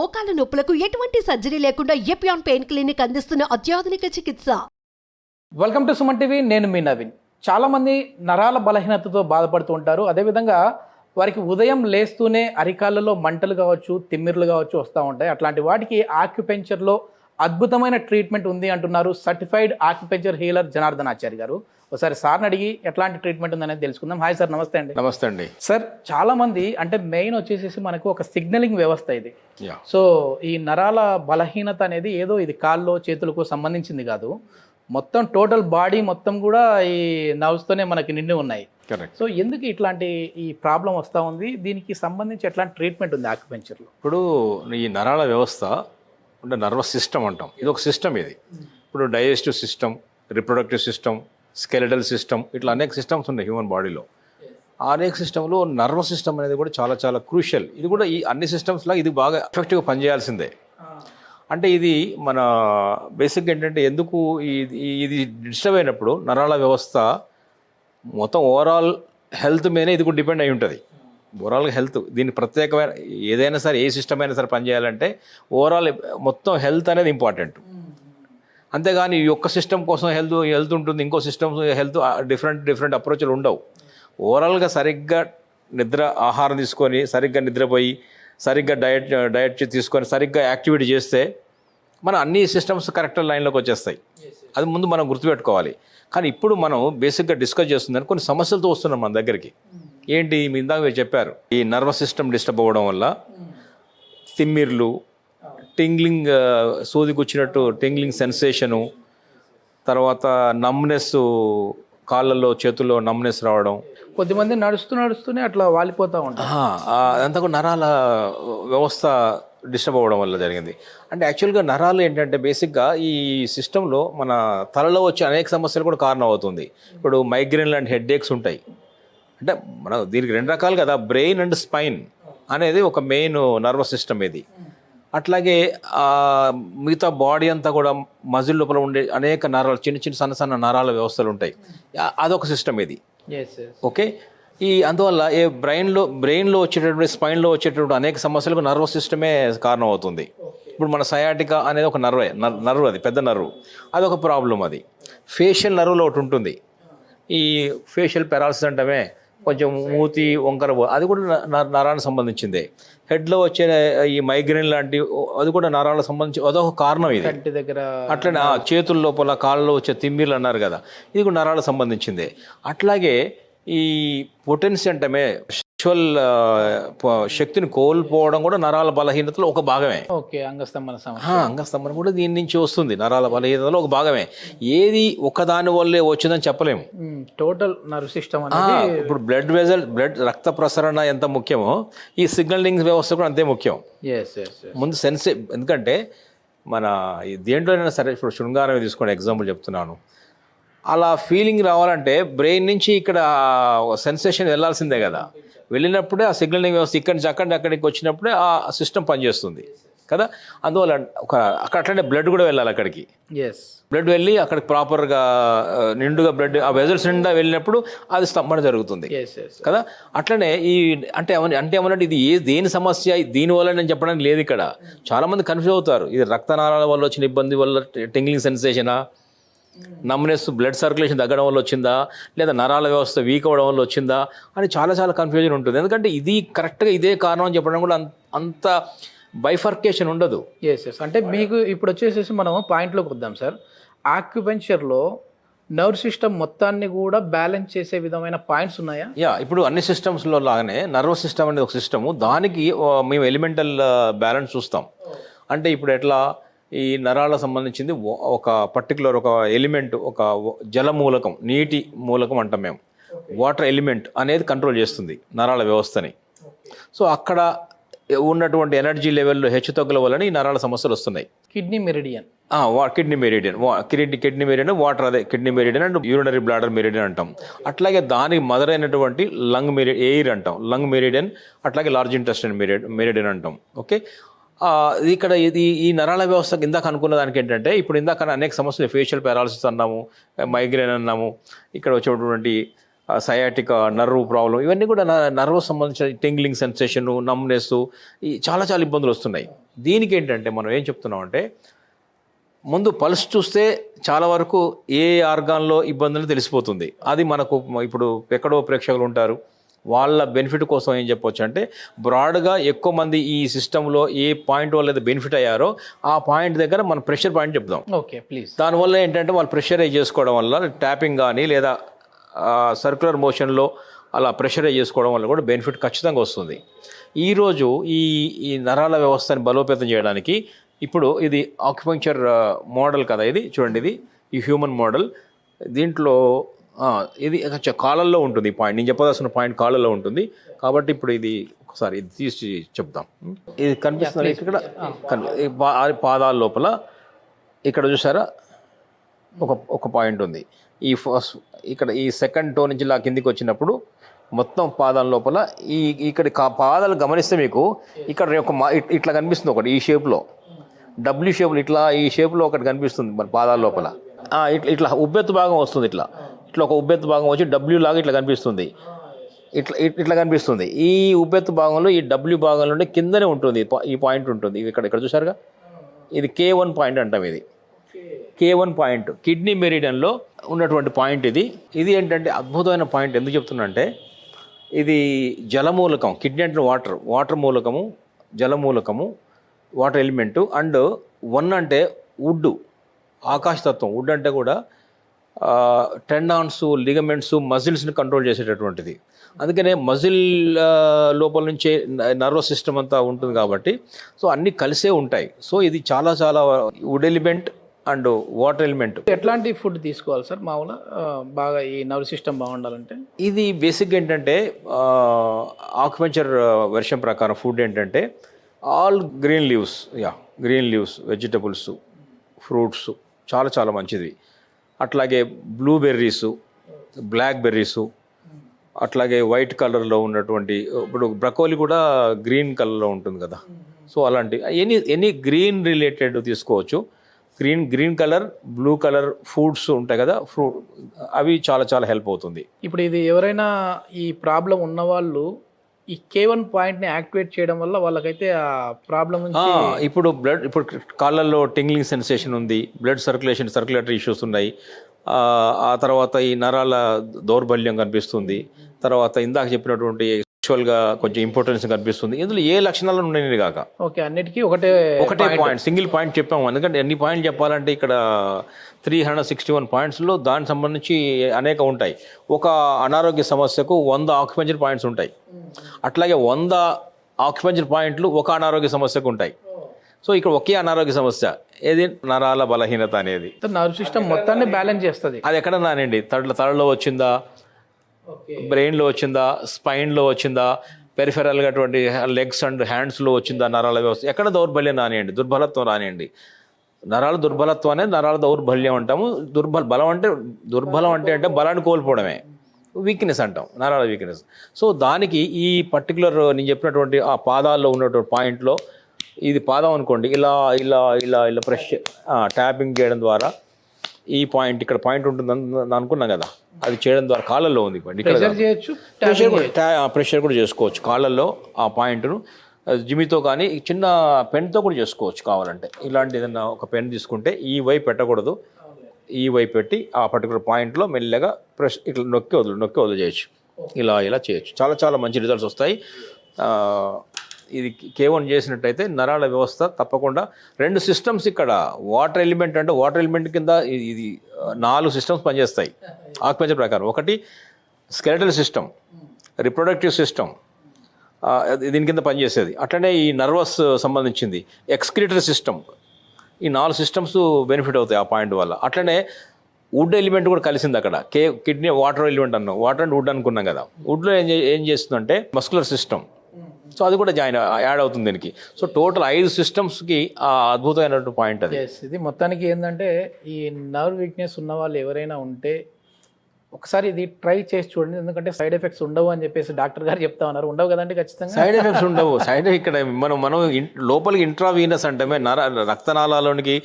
మోకాల నొప్పులకు ఎటువంటి సర్జరీ లేకుండా ఎపియాన్ పెయిన్ క్లినిక్ అందిస్తున్న అత్యాధునిక చికిత్స. వెల్కమ్ టు సుమన్ టీవీ నేను మీ నవీన్. చాలామంది నరాల బలహీనతతో బాధపడుతూ ఉంటారు. అదేవిధంగా వారికి ఉదయం లేస్తూనే అరికాళ్ళలో మంటలు కావచ్చు తిమ్మిర్లు కావచ్చు వస్తూ ఉంటాయి. అట్లాంటి వాటికి ఆక్యుపెంచర్లో అద్భుతమైన ట్రీట్మెంట్ ఉంది అంటున్నారు certified acupuncture healer Janardhan Acharya garu. ఒకసారి సార్ని అడిగి ఎట్లాంటి ట్రీట్మెంట్ ఉందనేది తెలుసుకుందాం. హాయ్ సార్ నమస్తే అండి. నమస్తే అండి. సార్ చాలామంది అంటే మెయిన్ వచ్చేసేసి మనకు ఒక సిగ్నలింగ్ వ్యవస్థ ఇది. సో ఈ నరాల బలహీనత అనేది ఏదో ఇది కాల్లో చేతులకు సంబంధించింది కాదు. మొత్తం టోటల్ బాడీ మొత్తం కూడా ఈ నర్వ్స్తోనే మనకి నిండి ఉన్నాయి. కరెక్ట్ సో ఎందుకు ఇట్లాంటి ఈ ప్రాబ్లం వస్తూ ఉంది? దీనికి సంబంధించి ఎట్లాంటి ట్రీట్మెంట్ ఉంది ఆక్యుపెంచర్లో ఇప్పుడు ఈ నరాల వ్యవస్థ అంటే నర్వస్ సిస్టమ్ అంటాం. ఇది ఒక సిస్టమ్ ఇది. ఇప్పుడు digestive system reproductive system skeletal system ఇట్లా అనేక సిస్టమ్స్ ఉన్నాయి హ్యూమన్ బాడీలో ఆ అనేక సిస్టంలో నర్వస్ సిస్టమ్ అనేది కూడా చాలా చాలా క్రూషియల్ ఇది కూడా ఈ అన్ని సిస్టమ్స్ లాగా ఇది బాగా ఎఫెక్టివ్గా పనిచేయాల్సిందే. అంటే ఇది మన బేసిక్గా ఏంటంటే ఎందుకు ఇది డిస్టర్బ్ అయినప్పుడు నరాల వ్యవస్థ మొత్తం ఓవరాల్ హెల్త్ మీదనే ఇది కూడా డిపెండ్ అయి ఉంటుంది. ఓవరాల్గా హెల్త్ దీని ప్రత్యేకమైన ఏదైనా సరే ఏ సిస్టమ్ అయినా సరే పనిచేయాలంటే ఓవరాల్ మొత్తం హెల్త్ అనేది ఇంపార్టెంట్ అంతేగాని ఈ ఒక్క సిస్టమ్ కోసం హెల్త్ హెల్త్ ఉంటుంది ఇంకో సిస్టమ్ హెల్త్ డిఫరెంట్ డిఫరెంట్ అప్రోచ్లు ఉండవు. ఓవరాల్గా సరిగ్గా నిద్ర ఆహారం తీసుకొని సరిగ్గా నిద్రపోయి సరిగ్గా డయట్ డయట్ తీసుకొని సరిగ్గా యాక్టివిటీ చేస్తే మన అన్ని సిస్టమ్స్ కరెక్ట్ లైన్లోకి వచ్చేస్తాయి. అది ముందు మనం గుర్తుపెట్టుకోవాలి. కానీ ఇప్పుడు మనం బేసిక్గా డిస్కస్ చేస్తుందని కొన్ని సమస్యలతో వస్తున్నాం మన దగ్గరికి. ఏంటి మీ ఇందాక మీరు చెప్పారు? ఈ నర్వస్ సిస్టమ్ డిస్టర్బ్ అవ్వడం వల్ల తిమ్మిర్లు టింగ్లింగ్ సూదికి వచ్చినట్టు టింగ్లింగ్ సెన్సేషను తర్వాత నమ్నెస్ కాళ్ళల్లో చేతుల్లో నమ్నెస్ రావడం. కొద్దిమంది నడుస్తూ నడుస్తూనే అట్లా వాలిపోతూ ఉంటారు. అదంతా కూడా నరాల వ్యవస్థ డిస్టర్బ్ అవ్వడం వల్ల జరిగింది. అంటే యాక్చువల్గా నరాలు ఏంటంటే బేసిక్గా ఈ సిస్టంలో మన తలలో వచ్చే అనేక సమస్యలు కూడా కారణం అవుతుంది ఇప్పుడు మైగ్రేన్ లాంటి హెడ్ ఏక్స్ ఉంటాయి. అంటే మన దీనికి రెండు రకాలు కదా బ్రెయిన్ అండ్ స్పైన్ అనేది ఒక మెయిన్ నర్వస్ సిస్టమ్ ఇది. అట్లాగే మిగతా బాడీ అంతా కూడా మజిల్ లోపల ఉండే అనేక నరాలు చిన్న చిన్న సన్న సన్న నరాల వ్యవస్థలు ఉంటాయి. అదొక సిస్టమ్ ఇది. ఓకే? ఈ అందువల్ల ఏ బ్రెయిన్లో బ్రెయిన్లో వచ్చేటటువంటి స్పైన్లో వచ్చేటటువంటి అనేక సమస్యలకు నర్వస్ సిస్టమే కారణం అవుతుంది ఇప్పుడు మన సయాటికా అనేది ఒక నర్వే నర్వ్ అది పెద్ద నర్వ్. అది ఒక ప్రాబ్లం అది. ఫేషియల్ నర్వ్లో ఒకటి ఉంటుంది. ఈ ఫేషియల్ పెరాలసిస్ అంటమే కొంచెం మూతి వంకర అది కూడా నరానికి సంబంధించిందే. హెడ్లో వచ్చే ఈ మైగ్రేన్ లాంటి అది కూడా నరాలకు సంబంధించి అదొక కారణం ఇది. కంటి దగ్గర అట్లనే చేతుల లోపల కాళ్ళలో వచ్చే తిమ్మిర్లు అన్నారు కదా. ఇది కూడా నరాలకు సంబంధించిందే. అట్లాగే ఈ పొటెన్సీ అంటమే సెక్షువల్ శక్తిని కోల్పోవడం కూడా నరాల బలహీనతలో ఒక భాగమే. ఓకే అంగస్తంభన సమస్య. అంగస్తంభన కూడా దీని నుంచి వస్తుంది. నరాల బలహీనతలో ఒక భాగమే. ఏది ఒకదాని వల్లే వచ్చిందని చెప్పలేము. టోటల్ నర్వ్ సిస్టమ్ ఇప్పుడు బ్లడ్ వెజల్ బ్లడ్ రక్త ప్రసరణ ఎంత ముఖ్యమో ఈ సిగ్నలింగ్ వ్యవస్థ కూడా అంతే ముఖ్యం. ముందు సెన్సే ఎందుకంటే మన దేంట్లోనైనా సరే ఇప్పుడు శృంగారం తీసుకోండి ఎగ్జాంపుల్ చెప్తున్నాను. అలా ఫీలింగ్ రావాలంటే బ్రెయిన్ నుంచి ఇక్కడ సెన్సేషన్ వెళ్ళాల్సిందే కదా. వెళ్ళినప్పుడే ఆ సిగ్నలింగ్ వ్యవస్థ ఇక్కడి నుంచి అక్కడి అక్కడికి వచ్చినప్పుడే ఆ సిస్టమ్ పనిచేస్తుంది. కదా? అందువల్ల ఒక అక్కడ అట్లనే బ్లడ్ కూడా వెళ్ళాలి అక్కడికి. ఎస్ బ్లడ్ వెళ్ళి అక్కడికి ప్రాపర్గా నిండుగా బ్లడ్ ఆ వెజల్స్ నిండా వెళ్ళినప్పుడు అది స్తంభన జరుగుతుంది. కదా? అట్లనే ఈ అంటే అంటే ఏమన్నట్టు ఇది ఏ దేని సమస్య దీని వల్ల నేను చెప్పడానికి లేదు ఇక్కడ. చాలా మంది కన్ఫ్యూజ్ అవుతారు. ఇది రక్తనాళాల వల్ల వచ్చిన ఇబ్బంది వల్ల టింగ్లింగ్ సెన్సేషనా నమ్నెస్ బ్లడ్ సర్క్యులేషన్ తగ్గడం వల్ల వచ్చిందా? లేదా నరాల వ్యవస్థ వీక్ అవ్వడం వల్ల వచ్చిందా? అని చాలా చాలా కన్ఫ్యూజన్ ఉంటుంది. ఎందుకంటే ఇది కరెక్ట్గా ఇదే కారణం అని చెప్పడం కూడా అంత- అంత బైఫర్కేషన్ ఉండదు. ఎస్ ఎస్ అంటే మీకు ఇప్పుడు వచ్చేసేసి మనం పాయింట్లోకి వద్దాం సార్ ఆక్యుపెంచర్లో నర్వ్ సిస్టమ్ మొత్తాన్ని కూడా బ్యాలెన్స్ చేసే విధమైన పాయింట్స్ ఉన్నాయా? యా ఇప్పుడు అన్ని సిస్టమ్స్లో లాగానే నర్వస్ సిస్టమ్ అనేది ఒక సిస్టము దానికి మేము ఎలిమెంటల్ బ్యాలెన్స్ చూస్తాం. అంటే ఇప్పుడు ఎట్లా? ఈ నరాలకు సంబంధించింది ఒక పర్టికులర్ ఒక ఎలిమెంట్ ఒక జల మూలకం నీటి మూలకం అంటాం మేము. వాటర్ ఎలిమెంట్ అనేది కంట్రోల్ చేస్తుంది నరాల వ్యవస్థని. సో అక్కడ ఉన్నటువంటి ఎనర్జీ లెవెల్లో హెచ్చుతగ్గుల వలన ఈ నరాల సమస్యలు వస్తున్నాయి. Kidney meridian kidney meridian kidney kidney meridian water అదే kidney meridian and urinary bladder meridian అంటాం. అట్లాగే దానికి మదర్ అయినటువంటి లంగ్ మెరి ఎయిర్ అంటాం. లంగ్ మెరిడియన్ అట్లాగే లార్జ్ ఇంటెస్టైన్ మెరిడ్ మెరిడియన్ అంటాం. ఓకే ఇక్కడ ఇది ఈ నరాల వ్యవస్థ ఇందాక అనుకున్న దానికి ఏంటంటే ఇప్పుడు ఇందాక అనేక సమస్యలు ఫేషియల్ పారాలసిస్ అన్నాము మైగ్రేన్ అన్నాము ఇక్కడ వచ్చేటువంటి సయాటిక నర్వ్ ప్రాబ్లం ఇవన్నీ కూడా నర్వ్ సంబంధించిన టింగ్లింగ్ సెన్సేషన్ నమ్నెస్ ఈ చాలా చాలా ఇబ్బందులు వస్తున్నాయి. దీనికి ఏంటంటే మనం ఏం చెప్తున్నాం అంటే ముందు పల్స్ చూస్తే చాలా వరకు ఏ ఆర్గాన్లో ఇబ్బందులు తెలిసిపోతుంది. అది మనకు ఇప్పుడు ఎక్కడో ప్రేక్షకులు ఉంటారు. వాళ్ళ బెనిఫిట్ కోసం ఏం చెప్పొచ్చు అంటే బ్రాడ్గా ఎక్కువ మంది ఈ సిస్టంలో ఏ పాయింట్ వల్ల అయితే బెనిఫిట్ అయ్యారో ఆ పాయింట్ దగ్గర మనం ప్రెషర్ పాయింట్ చెప్దాం. ఓకే ప్లీజ్ దానివల్ల ఏంటంటే వాళ్ళు ప్రెషరైజ్ చేసుకోవడం వల్ల ట్యాపింగ్ కానీ లేదా సర్క్యులర్ మోషన్లో అలా ప్రెషరైజ్ చేసుకోవడం వల్ల కూడా బెనిఫిట్ ఖచ్చితంగా వస్తుంది. ఈరోజు ఈ ఈ నరాల వ్యవస్థని బలోపేతం చేయడానికి ఇప్పుడు ఇది ఆక్యుపంక్చర్ మోడల్ కదా ఇది చూడండి ఇది ఈ హ్యూమన్ మోడల్ దీంట్లో ఇది కొంచెం కాళ్ళల్లో ఉంటుంది ఈ పాయింట్. నేను చెప్పదలసిన పాయింట్ కాళ్ళల్లో ఉంటుంది. కాబట్టి ఇప్పుడు ఇది ఒకసారి ఇది తీసి చెప్దాం. ఇది కనిపిస్తుంది ఇక్కడ. పాదాల లోపల ఇక్కడ చూసారా? ఒక ఒక పాయింట్ ఉంది. ఈ ఫస్ట్ ఇక్కడ ఈ సెకండ్ టో నుంచి ఇలా కిందికి వచ్చినప్పుడు మొత్తం పాదాల లోపల ఈ ఇక్కడ కా- పాదాలు గమనిస్తే మీకు ఇక్కడ ఒక ఇట్లా కనిపిస్తుంది ఒకటి ఈ షేప్లో డబ్ల్యూ షేప్లో ఇట్లా ఈ షేప్లో ఒకటి కనిపిస్తుంది మన పాదాల లోపల. ఇట్లా ఇట్లా ఉబ్బెత్తు భాగం వస్తుంది ఇట్లా. ఇట్లా ఒక ఉబ్బెత్తు భాగం వచ్చి డబ్ల్యూ లాగా ఇట్లా కనిపిస్తుంది. ఇట్లా ఇట్లా కనిపిస్తుంది. ఈ ఉబ్బెత్తు భాగంలో ఈ డబ్ల్యూ భాగం నుండి కిందనే ఉంటుంది ఈ ఈ పాయింట్ ఉంటుంది. ఇది ఇక్కడ ఇక్కడ చూసారుగా ఇది కే వన్ పాయింట్ అంటాం ఇది. కే వన్ పాయింట్ కిడ్నీ మెరిడియన్లో ఉన్నటువంటి పాయింట్ ఇది. ఇది ఏంటంటే అద్భుతమైన పాయింట్. ఎందుకు చెప్తున్నంటే ఇది జలమూలకం కిడ్నీ అంటే వాటర్ వాటర్ మూలకము జలమూలకము వాటర్ ఎలిమెంటు అండ్ వన్ అంటే వుడ్ ఆకాశతత్వం. వుడ్ అంటే కూడా టెండాన్స్ లిగమెంట్స్ మజిల్స్ని కంట్రోల్ చేసేటటువంటిది. అందుకనే మజిల్ లోపల నుంచే నర్వస్ సిస్టమ్ అంతా ఉంటుంది కాబట్టి సో అన్నీ కలిసే ఉంటాయి. సో ఇది చాలా చాలా wood element and water element. ఎట్లాంటి ఫుడ్ తీసుకోవాలి సార్? మామూలుగా బాగా ఈ నర్వ్ సిస్టమ్ బాగుండాలంటే? ఇది బేసిక్ ఏంటంటే ఆక్యుపెంచర్ వెర్షన్ ప్రకారం ఫుడ్ ఏంటంటే all green leaves yeah green leaves vegetables fruits చాలా చాలా మంచిది. అట్లాగే బ్లూబెర్రీసు బ్లాక్ బెర్రీసు అట్లాగే వైట్ కలర్లో ఉన్నటువంటి ఇప్పుడు బ్రకోలి కూడా గ్రీన్ కలర్లో ఉంటుంది కదా. సో అలాంటి ఎనీ ఎనీ గ్రీన్ రిలేటెడ్ తీసుకోవచ్చు. Green green colour blue colour fruits ఉంటాయి కదా ఫ్రూట్ అవి చాలా చాలా హెల్ప్ అవుతుంది. ఇప్పుడు ఇది ఎవరైనా ఈ ప్రాబ్లం ఉన్న వాళ్ళు ఈ కే వన్ పాయింట్ని యాక్టివేట్ చేయడం వల్ల వాళ్ళకైతే ఆ ప్రాబ్లం ఇప్పుడు బ్లడ్ ఇప్పుడు కాళ్ళల్లో టింగ్లింగ్ సెన్సేషన్ ఉంది బ్లడ్ సర్క్యులేషన్ సర్క్యులేటరీ ఇష్యూస్ ఉన్నాయి. ఆ తర్వాత ఈ నరాల దౌర్బల్యం కనిపిస్తుంది. తర్వాత ఇందాక చెప్పినటువంటి యాక్చువల్గా కొంచెం ఇంపార్టెన్స్ కనిపిస్తుంది. ఇందులో ఏ లక్షణాలు ఉన్నాయి కాక. ఓకే అన్నిటికీ ఒకటే ఒకటే పాయింట్ సింగిల్ పాయింట్ చెప్పాము. ఎందుకంటే ఎన్ని పాయింట్ చెప్పాలంటే ఇక్కడ త్రీ హండ్రెడ్ సిక్స్టీ వన్ పాయింట్స్లో దానికి సంబంధించి అనేక ఉంటాయి. ఒక అనారోగ్య సమస్యకు వంద ఆక్యుపెంచర్ పాయింట్స్ ఉంటాయి. అట్లాగే వంద ఆక్యుపెంచర్ పాయింట్లు ఒక అనారోగ్య సమస్యకు ఉంటాయి. సో ఇక్కడ ఒకే అనారోగ్య సమస్య. ఏది? నరాల బలహీనత అనేది. నర్వ్ సిస్టమ్ మొత్తాన్ని బ్యాలెన్స్ చేస్తుంది. అది ఎక్కడ నానండి తడ తలలో వచ్చిందా? బ్రెయిన్లో వచ్చిందా? స్పైన్లో వచ్చిందా? పెరిఫెరల్గా అటువంటి లెగ్స్ అండ్ హ్యాండ్స్లో వచ్చిందా? నరాల వ్యవస్థ. ఎక్కడ దౌర్బల్యం రానియండి? దుర్బలత్వం రానియండి. నరాల దుర్బలత్వం అనేది నరాల దౌర్బల్యం అంటాము. దుర్బల బలం అంటే దుర్బలం అంటే అంటే బలాన్ని కోల్పోవడమే. వీక్నెస్ అంటాం. నరాల వీక్నెస్ సో దానికి ఈ పర్టికులర్ నేను చెప్పినటువంటి ఆ పాదాల్లో ఉన్నటువంటి పాయింట్లో ఇది పాదం అనుకోండి ఇలా ఇలా ఇలా ఇలా ప్రెష్ ట్యాపింగ్ చేయడం ద్వారా ఈ పాయింట్ ఇక్కడ పాయింట్ ఉంటుంది అను- అనుకున్నాం కదా. అది చేయడం ద్వారా కాళ్ళల్లో ఉంది ఇక్కడ ప్రెషర్ కూడా ప్రెషర్ కూడా చేసుకోవచ్చు. కాళ్ళల్లో ఆ పాయింట్ను జిమితో కానీ చిన్న పెన్తో కూడా చేసుకోవచ్చు కావాలంటే. ఇలాంటి ఏదైనా ఒక పెన్ తీసుకుంటే ఈ వైపు పెట్టకూడదు. ఈ వైపు పెట్టి ఆ పర్టికులర్ పాయింట్లో మెల్లగా ప్రెష్ ఇట్లా నొక్కి వదులు నొక్కి వదిలి చేయొచ్చు ఇలా ఇలా చేయొచ్చు. చాలా చాలా మంచి రిజల్ట్స్ వస్తాయి. ఇది కేవన్ చేసినట్టయితే నరాల వ్యవస్థ తప్పకుండా రెండు సిస్టమ్స్ ఇక్కడ వాటర్ ఎలిమెంట్ అంటే వాటర్ ఎలిమెంట్ కింద ఇది- నాలుగు సిస్టమ్స్ పనిచేస్తాయి. ఆక్యుపెంచర్ ప్రకారం. ఒకటి స్కెలటల్ సిస్టమ్ రిప్రొడక్టివ్ సిస్టమ్ దీని కింద పనిచేసేది. అట్లనే ఈ నర్వస్ సంబంధించింది. ఎక్స్క్రిటరీ సిస్టమ్ ఈ నాలుగు సిస్టమ్స్ బెనిఫిట్ అవుతాయి ఆ పాయింట్ వల్ల. అట్లనే వుడ్ ఎలిమెంట్ కూడా కలిసింది అక్కడ. కే కిడ్నీ వాటర్ ఎలిమెంట్ అన్నాం. వాటర్ అండ్ వుడ్ అనుకున్నాం కదా. వుడ్లో ఏం ఏం చేస్తుందంటే మస్కులర్ సిస్టమ్ సో అది కూడా జాయిన్ యాడ్ అవుతుంది దీనికి. సో టోటల్ ఐదు సిస్టమ్స్కి ఆ అద్భుతమైనటువంటి పాయింట్ అది. ఇది మొత్తానికి ఏంటంటే ఈ నర్వ్ వీక్నెస్ ఉన్న వాళ్ళు ఎవరైనా ఉంటే ఒకసారి ఇది ట్రై చేసి చూడండి. ఎందుకంటే సైడ్ ఎఫెక్ట్స్ ఉండవు అని చెప్పేసి డాక్టర్ గారు చెప్తా ఉన్నారు. ఉండవు కదండి ఖచ్చితంగా? సైడ్ ఎఫెక్ట్స్ ఉండవు. సైడ్ ఇక్కడ మనం మనం లోపలికి ఇంట్రావీనస్ అంటే నర రక్తనాళాలోనికి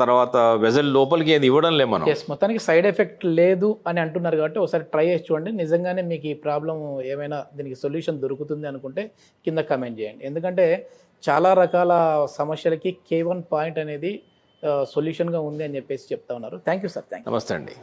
తర్వాత వెజల్ లోపలికి ఏది ఇవ్వడం లే మనం. ఎస్ మొత్తానికి సైడ్ ఎఫెక్ట్ లేదు అని అంటున్నారు కాబట్టి ఒకసారి ట్రై చేసి చూడండి. నిజంగానే మీకు ఈ ప్రాబ్లం ఏమైనా దీనికి సొల్యూషన్ దొరుకుతుంది అనుకుంటే కింద కమెంట్ చేయండి. ఎందుకంటే చాలా రకాల సమస్యలకి కే వన్ పాయింట్ అనేది సొల్యూషన్గా ఉంది అని చెప్పేసి చెప్తా ఉన్నారు. థ్యాంక్ యూ సార్ థ్యాంక్ నమస్తే అండి.